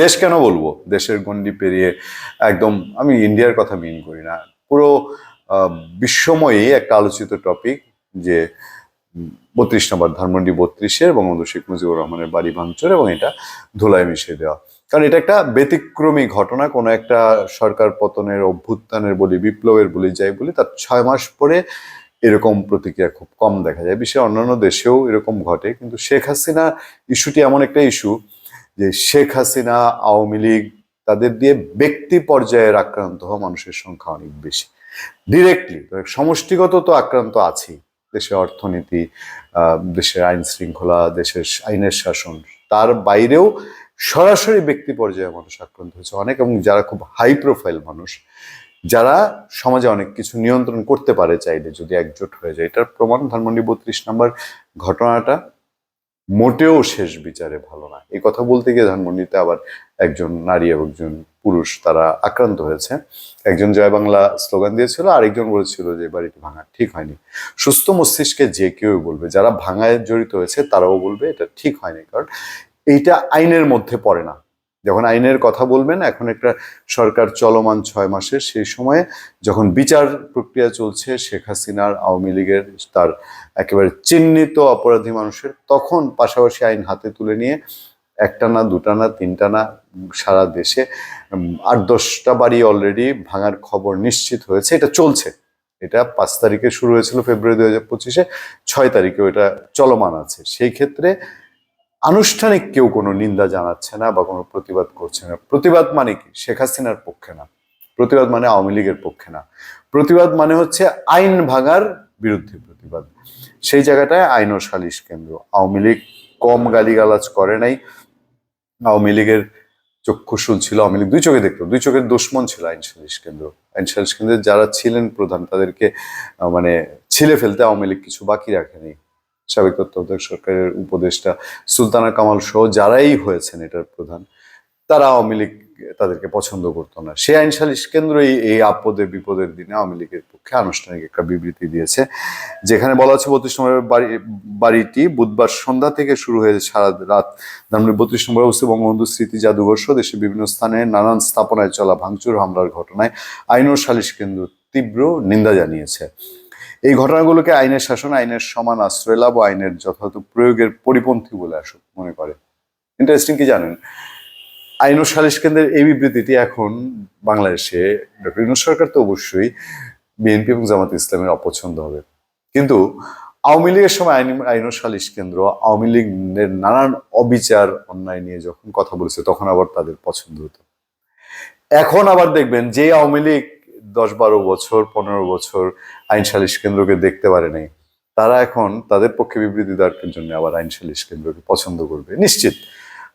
দেশ কেন বলব? দেশের গণ্ডি পেরিয়ে একদম আমি ইন্ডিয়ার কথা মিন করি না। পুরো বিশ্বময়ী একটা আলোচিত টপিক যে, বত্রিশ নম্বর ধানমন্ডি বত্রিশের বঙ্গবন্ধু শেখ মুজিবুর রহমানের বাড়ি ভাঙচুর এবং এটা ধুলায় মিশিয়ে দেওয়া। কারণ এটা একটা ব্যতিক্রমী ঘটনা, কোনো একটা সরকার পতনের অভ্যুত্থানের বলি, বিপ্লবের বলি, যাই বলি, তার ছয় মাস পরে এরকম প্রতিক্রিয়া খুব কম দেখা যায়। বিশ্বের অন্যান্য দেশেও এরকম ঘটে, কিন্তু শেখ হাসিনা ইস্যুটি এমন একটা ইস্যু যে শেখ হাসিনা, আওয়ামী লীগ তাদের দিয়ে ব্যক্তি পর্যায়ের আক্রান্ত হওয়া মানুষের সংখ্যা অনেক বেশি। ডিরেক্টলি সমষ্টিগত তো আক্রান্ত আছেই। দেশের অর্থনীতি দেশের আইন শৃঙ্খলা, দেশের আইনের শাসন, তার বাইরেও সরাসরি ব্যক্তি পর্যায়ে মানুষ আক্রান্ত হয়েছে অনেক এবং যারা খুব হাই প্রোফাইল মানুষ, যারা সমাজে অনেক কিছু নিয়ন্ত্রণ করতে পারে চাইলে যদি একজোট হয়ে যায়। এটার প্রমাণ ধানমন্ডি বত্রিশ নম্বর ঘটনাটা মোটেও শেষ বিচারে ভালো না। এই কথা বলতে গিয়ে ধানমন্ডিতে আবার একজন নারী এবং একজন পুরুষ তারা আক্রান্ত হয়েছে। একজন জয় বাংলা স্লোগান দিয়েছিল, আরেকজন বলেছিল যে বাড়িটি ভাঙা ঠিক হয়নি। সুস্থ মস্তিষ্কে যে কেউ বলবে, যারা ভাঙায় জড়িত হয়েছে তারাও বলবে এটা ঠিক হয়নি, কারণ এইটা আইনের মধ্যে পড়ে না। যখন আইনের কথা বলবেন, এখন একটা সরকার চলমান ছয় মাসের, সেই সময়ে যখন বিচার প্রক্রিয়া চলছে, শেখ হাসিনার আওয়ামী লীগের তার একেবারে চিহ্নিত অপরাধী মানুষের, তখন পাশাপাশি আইন হাতে তুলে নিয়ে একটা না দুটা না তিনটা না সারা দেশে আট দশটা বাড়ি অলরেডি ভাঙার খবর নিশ্চিত হয়েছে। এটা চলছে। এটা পাঁচ তারিখে শুরু হয়েছিল ফেব্রুয়ারি দু হাজার পঁচিশে, ছয় তারিখেও এটা চলমান আছে। সেই ক্ষেত্রে আনুষ্ঠানিক কেউ কোনো নিন্দা জানাচ্ছে না বা কোনো প্রতিবাদ করছে না। প্রতিবাদ মানে কি? শেখ হাসিনার পক্ষে না। প্রতিবাদ মানে আওয়ামী লীগের পক্ষে না। প্রতিবাদ মানে হচ্ছে আইন ভাঙার বিরুদ্ধে প্রতিবাদ। সেই জায়গাটায় আইন ও সালিশ কেন্দ্র। আওয়ামী লীগ কম গালিগালাজ করে নাই। আওয়ামী লীগের চক্ষুশুল ছিল আওয়ামী লীগ দুই চোখে দেখতো দুই চোখের দুশ্মন ছিল আইন সালিশ কেন্দ্র। আইন সালিশ কেন্দ্রের যারা ছিলেন প্রধান, তাদেরকে মানে ছিলে ফেলতে আওয়ামী লীগ কিছু বাকি রাখেনি। সাবেক তত্ত্বাবধায়ক সরকারের উপদেষ্টা সুলতানা কামাল সহ যারাই হয়েছেন এটার প্রধান, তারা আওয়ামী লীগ তাদেরকে পছন্দ করতো না। সে আইন সালিশ কেন্দ্রই এই আপদে বিপদের দিনে আওয়ামী লীগের পক্ষে আনুষ্ঠানিক একটা বিবৃতি দিয়েছে, যেখানে বলা হচ্ছে বত্রিশ নম্বরের বাড়ি, বাড়িটি বুধবার সন্ধ্যা থেকে শুরু হয়েছে, সারা রাত ধানমন্ডি বত্রিশ নম্বর অবস্থিত বঙ্গবন্ধু স্মৃতি জাদুঘর সহ দেশের বিভিন্ন স্থানে নানান স্থাপনায় চলা ভাঙচুর, হামলার ঘটনায় আইন ও সালিশ কেন্দ্র তীব্র নিন্দা জানিয়েছে। এই ঘটনাগুলোকে আইনের শাসন, আইনের সমান আশ্রয় লাভ ও আইনের যথাযথ প্রয়োগের পরিপন্থী বলে আসুক মনে করে। ইন্টারেস্টিং কি জানেন? আইন ও সালিশ কেন্দ্রের এই বিবৃতিটি এখন বাংলাদেশে ডক্টর ইউনুস সরকার তো অবশ্যই বিএনপি এবং জামাত ইসলামের অপছন্দ হবে। কিন্তু আওয়ামী লীগের সময় আইন আইন ও সালিশ কেন্দ্র আওয়ামী লীগের নানান অবিচার, অন্যায় নিয়ে যখন কথা বলেছে, তখন আবার তাদের পছন্দ হতো। এখন আবার দেখবেন যে আওয়ামী লীগ দশ বারো বছর, পনেরো বছর আইন সালিশ কেন্দ্রকে দেখতে পারে নাই। তারা এখন তাদের পক্ষে বিবৃতি দেওয়ার জন্য আবার আইন সালিশ কেন্দ্রকে পছন্দ করবে, নিশ্চিত।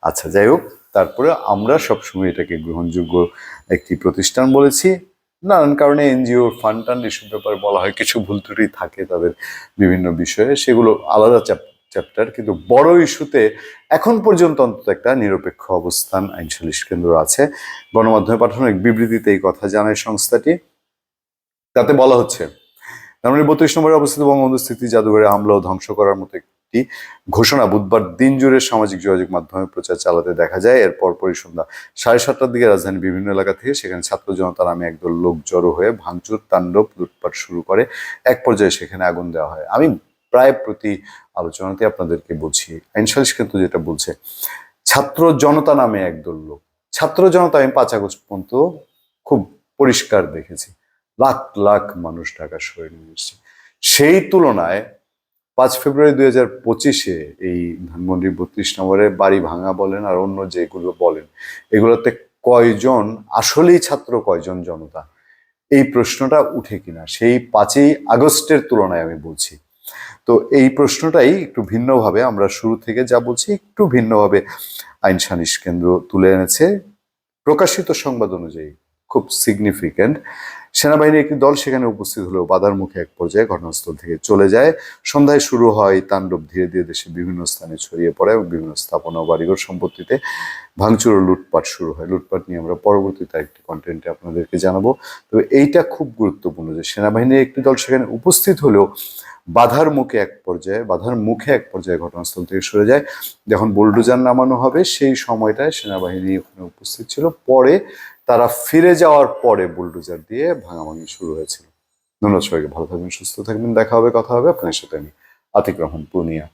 আচ্ছা যাই হোক, তারপরে আমরা সবসময় এটাকে গ্রহণযোগ্য একটি প্রতিষ্ঠান বলেছি। নানান কারণে এনজিও, ফান্ড টান্ড, এসব ব্যাপারে বলা হয়, কিছু ভুল ত্রুটি থাকে তাদের বিভিন্ন বিষয়ে, সেগুলো আলাদা চ্যাপ্টার। কিন্তু বড় ইস্যুতে এখন পর্যন্ত অন্তত একটা নিরপেক্ষ অবস্থান আইন সালিশ কেন্দ্র আছে। গণমাধ্যমে পাঠানো এক বিবৃতিতে এই কথা জানায় সংস্থাটি। তাতে বলা হচ্ছে তারপরে বত্রিশ নম্বরে অবস্থিত বঙ্গবন্ধু স্মৃতি জাদুঘরে হামলা ও ধ্বংস করার মতো একটি ঘোষণা বুধবার দিন জুড়ে সামাজিক যোগাযোগ মাধ্যমে প্রচার চালাতে দেখা যায়। এর পরপরই সন্ধ্যা সাড়ে সাতটার দিকে রাজধানীর বিভিন্ন এলাকা থেকে সেখানে ছাত্র জনতা নামে একদল লোক জড়ো হয়ে ভাঙচুর, তাণ্ডব, লুটপাট শুরু করে। এক পর্যায়ে সেখানে আগুন দেওয়া হয়। আমি প্রায় প্রতি আলোচনাতে আপনাদেরকে বলছি আইন কিন্তু যেটা বলছে, ছাত্র জনতা নামে একদল লোক। ছাত্র জনতা, আমি পাঁচ আগস্ট পর্যন্ত খুব পরিষ্কার দেখেছি, লাখ লাখ মানুষ ঢাকা শহরে নিয়ে এসছে। সেই তুলনায় পাঁচ ফেব্রুয়ারি দুই হাজার পঁচিশে এই ধানমন্ডি বত্রিশ নম্বরে বাড়ি ভাঙা বলেন আর অন্য যেগুলো বলেন, এগুলোতে কয়জন, আসলেই ছাত্র কয়জন জনতা? এই প্রশ্নটা উঠে কিনা? সেই পাঁচই আগস্টের তুলনায় আমি বলছি। তো এই প্রশ্নটাই একটু ভিন্নভাবে আমরা শুরু থেকে যা বলছি একটু ভিন্নভাবে আইন সালিশ কেন্দ্র তুলে এনেছে। প্রকাশিত সংবাদ অনুযায়ী খুব সিগনিফিক্যান্ট সেনাবাহিনীর একটি দল সেখানে উপস্থিত হলেও বাধার মুখে এক পর্যায়ে ঘটনাস্থল থেকে চলে যায়। সন্ধ্যায় শুরু হয় তাণ্ডব। ধীরে ধীরে দেশে বিভিন্ন স্থানে ছড়িয়ে পড়ে এবং বিভিন্ন স্থাপনা ও বাড়িঘর সম্পত্তিতে ভাঙচুর ও লুটপাট শুরু হয়। লুটপাট নিয়ে আমরা পরবর্তীতে একটি কন্টেন্টে আপনাদেরকে জানাব। তবে এইটা খুব গুরুত্বপূর্ণ যে সেনাবাহিনীর একটি দল সেখানে উপস্থিত হলেও বাধার মুখে এক পর্যায়ে, বাধার মুখে এক পর্যায়ে ঘটনাস্থল থেকে সরে যায়। যখন বুলডোজার নামানো হবে, সেই সময়টায় সেনাবাহিনী ওখানে উপস্থিত ছিল। পরে তারা ফিরে যাওয়ার পরে বুলডোজার দিয়ে ভাঙাভাঙি শুরু হয়েছিল। ধন্যবাদ সবাইকে। ভালো থাকবেন, সুস্থ থাকবেন। দেখা হবে, কথা হবে। আপনার সাথে আমি আতিক রহমান, পূর্ণিয়া।